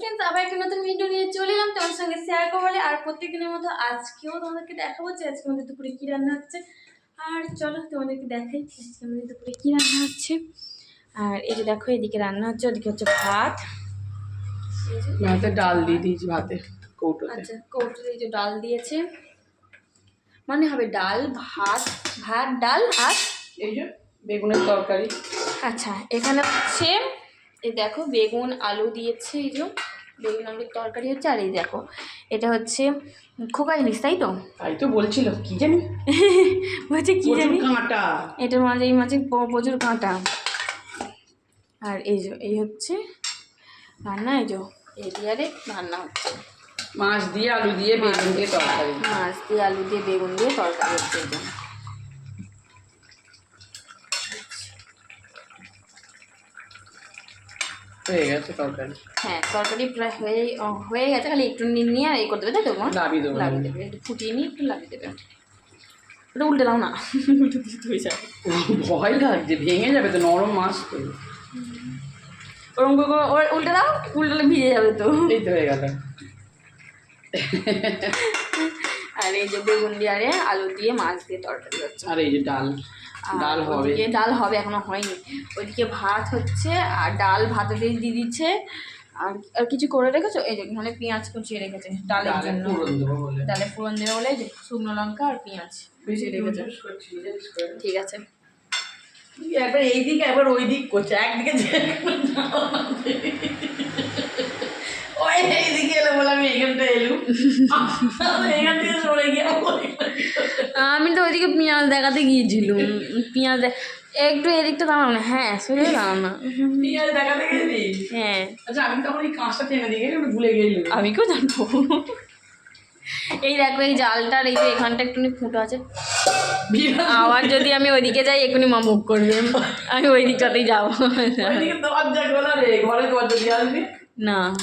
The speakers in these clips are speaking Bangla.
ফ্রেন্ডস আবার একটা নতুন ভিডিও নিয়ে চলে এলাম। তোমার সঙ্গে শেয়ার করব আর প্রত্যেকদিনের মতো আজকেও তোমাদেরকে দেখাবো যে আজকে আমাদের দুপুরে কী রান্না হচ্ছে। আর চলো তোমাদেরকে দেখাই আজকে আমাদের দুপুরে কী রান্না হচ্ছে। আর এই যে দেখো এদিকে রান্না হচ্ছে ওদিকে হচ্ছে ভাত। ভাতে ডাল দিয়ে দিয়েছি ভাতে কৌটোতে। আচ্ছা কৌটোতে এই যে ডাল দিয়েছে। মানে হবে ডাল ভাত ভাত ডাল আর এই যে বেগুনের তরকারি। আচ্ছা এখানে হচ্ছে এই দেখো বেগুন আলু দিয়েছে এই যে বেগুন আলুর তরকারি হচ্ছে আর এই দেখো এটা হচ্ছে খোকা ইলিশ তাই তো? তাই তো বলছিল কি জানি? বলছে কি জানি? কাঁটা। এটার মাঝে এই মাঝে প্রচুর কাঁটা। আর এই যে এই হচ্ছে রান্না এই যে এই দিয়ে আরে রান্না হচ্ছে। মাছ দিয়ে আলু দিয়ে বেগুন দিয়ে তরকারি। মাছ দিয়ে আলু দিয়ে বেগুন দিয়ে তরকারি হচ্ছে এই যে হয়ে গেছে তরকারি। হ্যাঁ তরকারি প্রায় হয়ে হয়ে গেছে খালি একটু নিয়ে আর এই করে দেবে তাই তো লাভিয়ে দেবো। একটু ফুটিয়ে নিয়ে একটু লাগিয়ে দেবে। ওটা উল্টে দাও না উল্টে দিয়ে যাবে। ভয় লাগছে ভেঙে যাবে তো নরম মাছ তো ওরকম করে করে ওর উল্টে দাও উল্টালে ভিজে যাবে তো। এই তো হয়ে গেল। আর এই যে বেগুন দিয়ে আরে আলু দিয়ে মাছ দিয়ে তরকারি হচ্ছে। আর এই যে ডাল আর ডাল হবে। ডাল হবে এখনও হয়নি। ওইদিকে ভাত হচ্ছে আর ডাল ভাতে দিয়ে দিয়ে দিচ্ছে। আর আর কিছু করে রেখেছো? এই যে এখানে পেঁয়াজ কুচিয়ে রেখেছে ডালের ডালে জন্য। পুরন দেবো বলে। ডালে ফোড়ন দেবে বলে যে শুকনো লঙ্কা আর পেঁয়াজ কুচিয়ে রেখেছে। ঠিক আছে। একবার এই দিক একবার ওই দিক করছে একদিকে এইদিকে এলো বলে আমি এখানটা এলু এখান থেকে সরে গিয়ে আমি তো ওইদিকে পেঁয়াজ দেখাতে গিয়েছিলাম। পেঁয়াজ একটু এদিকটা দাঁড়াও না। হ্যাঁ সরে দাঁড়াও না। পিঁয়াজ দেখাতে গেলি হ্যাঁ। আচ্ছা আমি তখন এই কাঁচটা টেনে দিয়ে গেলে ভুলে গেলি আমি কেউ জানব। এই দেখো এই জালটার এই যে এখানটা একটুখানি ফুটো আছে। আবার যদি আমি ওইদিকে যাই এক্ষুনি মা মুখ করবে। আমি ওই দিকটাতেই যাব ঘরে দরজা দিয়ে আসবি। না।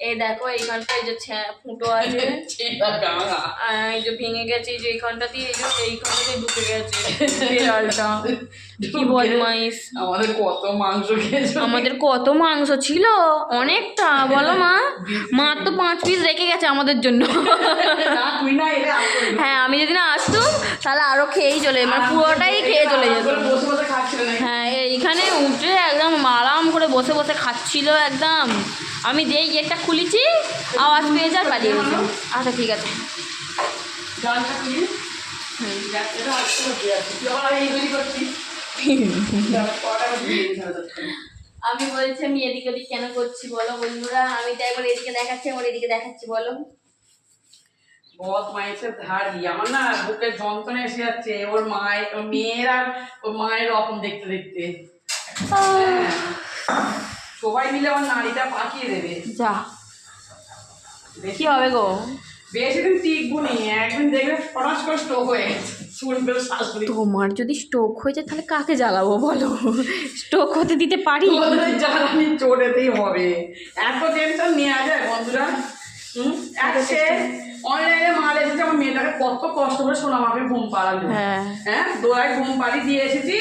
এই দেখো এইখানটা এই যে ফুটো আছে। এই যে ভেঙে গেছে এই যে এইখানটা দিয়ে এই যে এইখানটাতে ঢুকে গেছে। বিড়ালটা কি বদমাইশ। আমাদের কত মাংস খেয়েছো? আমাদের কত মাংস ছিল? অনেকটা বলো মা। মা তো পাঁচ পিস রেখে গেছে আমাদের জন্য। হ্যাঁ আমি যদি না আসতুম তাহলে আরও খেয়েই চলে মানে পুরোটাই খেয়ে চলে যেত হ্যাঁ এইখানে উঠে একদম আরাম করে বসে বসে খাচ্ছিল একদম। আমি যেই গেটটা খুলেছি আওয়াজ পেয়ে যার বাড়িয়ে গেছি আচ্ছা ঠিক আছে। আমি বলছি আমি এদিক ওদিক কেন করছি বলো বন্ধুরা। আমি তো একবার এদিকে দেখাচ্ছি একবার এদিকে দেখাচ্ছি বলো। বদ মাইসের ধারি আমার না বুকের যন্ত্রণা এসে যাচ্ছে। ওর মায়ের ওর মেয়ের আর ওর মায়ের রকম দেখতে দেখতে। সবাই মিলে আমার নাড়িটা পাকিয়ে দেবে। যা। কি হবে গো? বেশি দিন টিকবো নি একদিন দেখবে ফটাস করে স্ট্রোক হয়ে তোমার যদি স্ট্রোক হয়ে যায় তাহলে কাকে জ্বালাবো বলো? স্ট্রোক হতে দিতে পারি? জ্বালানি চড়েতেই হবে। এত টেনশন নেওয়া যায় বন্ধুরা হুম? সে অনলাইনে মাল এসেছে আমার মেয়েটাকে কত কষ্ট করে সোনা মাকে ঘুম পাড়ালো। হ্যাঁ। হ্যাঁ দোলায় ঘুম পাড়ি দিয়ে এসেছি।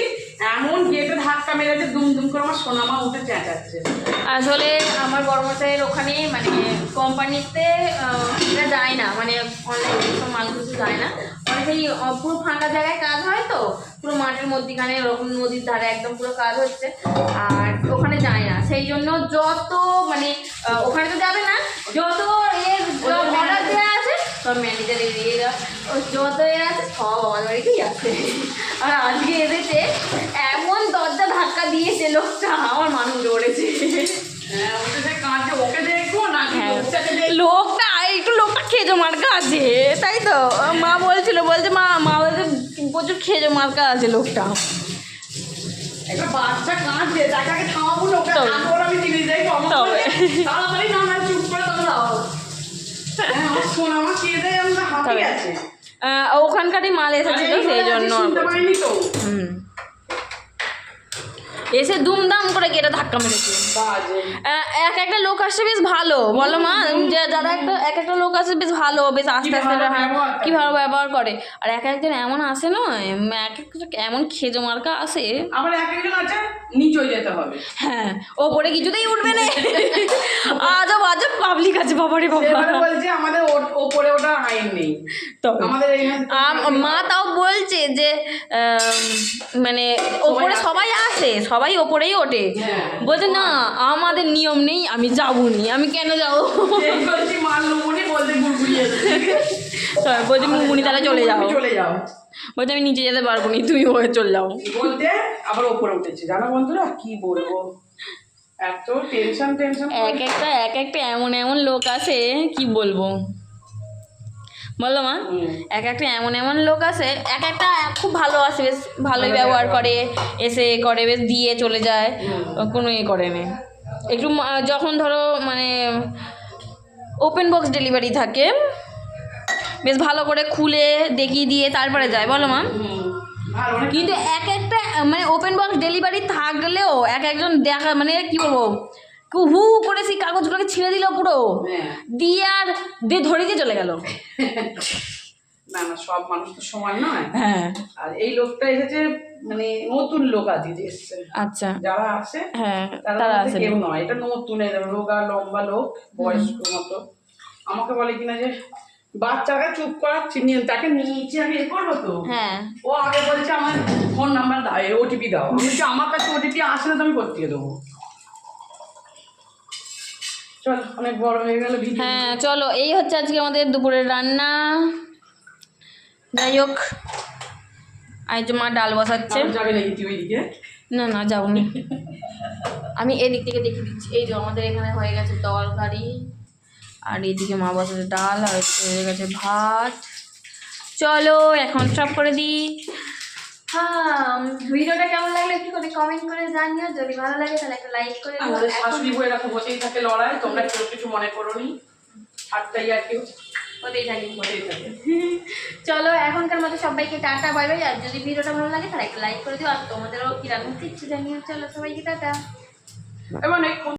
এমন গেটে ধাক্কা মেরেছে দুম দুম করে আমার সোনা মা উঠে চেঁচাচ্ছে। আসলে আমার কর্মচারীর ওখানে মানে কোম্পানিতে এটা যায় না মানে অনলাইনে সব মাল কিছু যায় না। মানে সেই পুরো ফাঁকা জায়গায় কাজ হয় তো পুরো মাঠের মধ্যিখানে ওরকম নদীর ধারে একদম পুরো কাজ হচ্ছে আর ওখানে যায় না। সেই জন্য যত মানে ওখানে তো যাবে না যত এর অর্ডার দেওয়া সব ম্যানেজার এরিয়া যত এর আছে সব আমার বাড়িতেই আছে। আর আজকে এসেছে এমন দরজা ধাক্কা দিয়েছে লোকটা আমার মানুষ দৌড়েছে। হ্যাঁ হ্যাঁ। লোকটা একটু লোকটা খেজো মার্কা আছে তাই তো? মা বলছিল বলছে মা মা বলছে প্রচুর খেজো মার্কা আছে লোকটা। একটা বাচ্চা কাঁদছে তাকে থামাবো না ওকে তবে। আমি জিনিস দেখব। আমার তবে। বলে, তাড়াতাড়ি না না চুপ করে আছে? ওখানকারই মাল আরে এসেছিল সেই জন্য হুম। এসে দুমদাম করে গেটে ধাক্কা মেরেছে এক একটা আসছে বেশ ভালো। বলো মা যে যারা একটা এক একটা লোক আসে বেশ ভালো বেশ আস্তে আস্তে ভালো হ্যাঁ, ব্যবহার করে। কি ভালো ব্যবহার করে। আর এক একজন এমন আসে না এম, এক এমন খেজো মার্কা আসে। আবার এক একজন আছে নিচে যেতে হবে। হ্যাঁ ওপরে কিছুতেই উঠবে না। আজও বাজে আজব পাবলিক আছে বাবারে বাবা। বলছে আমাদের ওপরে ওটা আইন নেই। আমাদের মা তাও বলছে যে মানে ওপরে সবাই আসে সবাই ওপরেই ওঠে। হ্যাঁ। বলছে না আমাদের নিয়ম নেই আমি যাবনি আমি কেন যাব? বলছি মুমুনি তাহলে চলে যাও। চলে যাও। বলছে আমি নিচে যেতে পারব না তুমি ওখানে চলে যাও। বলতে আবার ওপরে উঠেছে। জানো বন্ধুরা কি বলব? এত টেনশন টেনশন এক একটা এক একটা এমন এমন লোক আছে কি বলব? বলল মা এক একটা এমন এমন লোক আছে এক একটা খুব ভালো আছে বেশ ভালোই ব্যবহার করে এসে করে বেশ দিয়ে চলে যায় কোনো এ করে না। একটু যখন ধরো মানে ওপেন বক্স ডেলিভারি থাকে বেশ ভালো করে খুলে দেখিয়ে দিয়ে তারপরে যায় বলো মা। কিন্তু এক একটা মানে ওপেন বক্স ডেলিভারি থাকলেও এক একজন দেখা মানে কি বলব কেউ হু হু করে সেই কাগজগুলোকে ছিঁড়ে দিল পুরো। হ্যাঁ। দিয়ে আর দিয়ে ধরে দিয়ে চলে গেল। না না সব মানুষ তো সমান নয়। হ্যাঁ। আর এই লোকটা এসেছে মানে নতুন লোক আজকে এসছে। আচ্ছা। যারা আসে হ্যাঁ তারা কেউ নয় এটা নতুন রোগা লম্বা লোক বয়স্ক মতো। আমাকে বলে কিনা যে বাচ্চাকে চুপ করাচ্ছি নিয়ে তাকে নিচে আমি এ করব তো। হ্যাঁ। ও আগে বলছে আমার ফোন নাম্বার দাও ওটিপি দাও। আমি বলছি আমার কাছে ওটিপি আসলে তো আমি কোথেকে দেবো। চল অনেক বড় হয়ে গেল হ্যাঁ চলো এই হচ্ছে আজকে আমাদের দুপুরের রান্না। যাই হোক আজ মা ডাল বসাচ্ছে। যাবে না না যাবনি। আমি এদিক থেকে দেখিয়ে দিচ্ছি। এই যে আমাদের এখানে হয়ে গেছে তরকারি। আর এদিকে মা বসাচ্ছে ডাল আর হয়ে গেছে ভাত। চলো এখন সব করে দিই হ্যাঁ ভিডিওটা কেমন লাগল একটু করে কমেন্ট করে জানিও। যদি ভালো লাগে তাহলে একটা লাইক করে দিও। আমাদের শাশুড়ি বইয়েরা তো বসেই থাকে লড়াই। তোমরা কেউ কিছু মনে করো নি আটটাই আর কেউ হতেই থাকি চলো, এখনকার মতো সবাইকে টাটা, বাই বাই। আর যদি ভিডিওটা ভালো লাগে, তাহলে একটা লাইক করে দিও। আর তোমাদেরও কীরকম হচ্ছে ইচ্ছে জানিও। চলো, সবাইকে টাটা। অনেক